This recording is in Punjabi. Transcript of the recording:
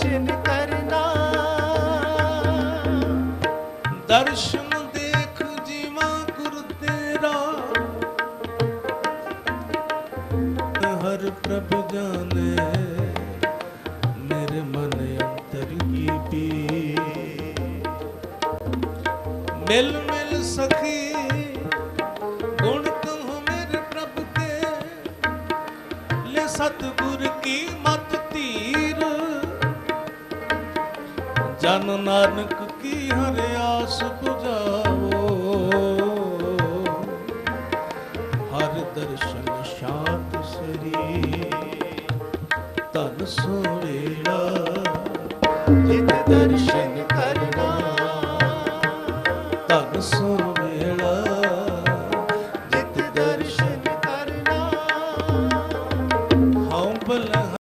ਦਰਸ਼ਨ ਕਰਨਾ। ਦਰਸ਼ਨ ਦੇਖ ਜੀਵਾਂ ਗੁਰ ਤੇਰਾ। ਹਰ ਪ੍ਰਭ ਜਾਣੇ ਮੇਰੇ ਮਨ ਅੰਤਰ ਕੀ ਪੀ ਮਿਲ ਮਿਲ ਸਖੀ, ਗੁਣ ਕਹੋ ਮੇਰੇ ਪ੍ਰਭ ਤੇ ਲੈ ਸਤਿਗੁਰ ਕੀ ਜਨ ਨਾਨਕ ਕੀ ਹਰਿਆਸ ਪੁਜਾਵੋ। ਹਰ ਦਰਸ਼ਨ ਸ਼ਾਂਤ ਸਰੀ ਤਨ ਸੁਣੇਲਾ ਜਿਤ ਦਰਸ਼ਨ ਕਰਨਾ ਤਨ ਸੁਣੇਲਾ ਜਿਤ ਦਰਸ਼ਨ ਕਰਨਾ, ਹਉ ਬਲਾ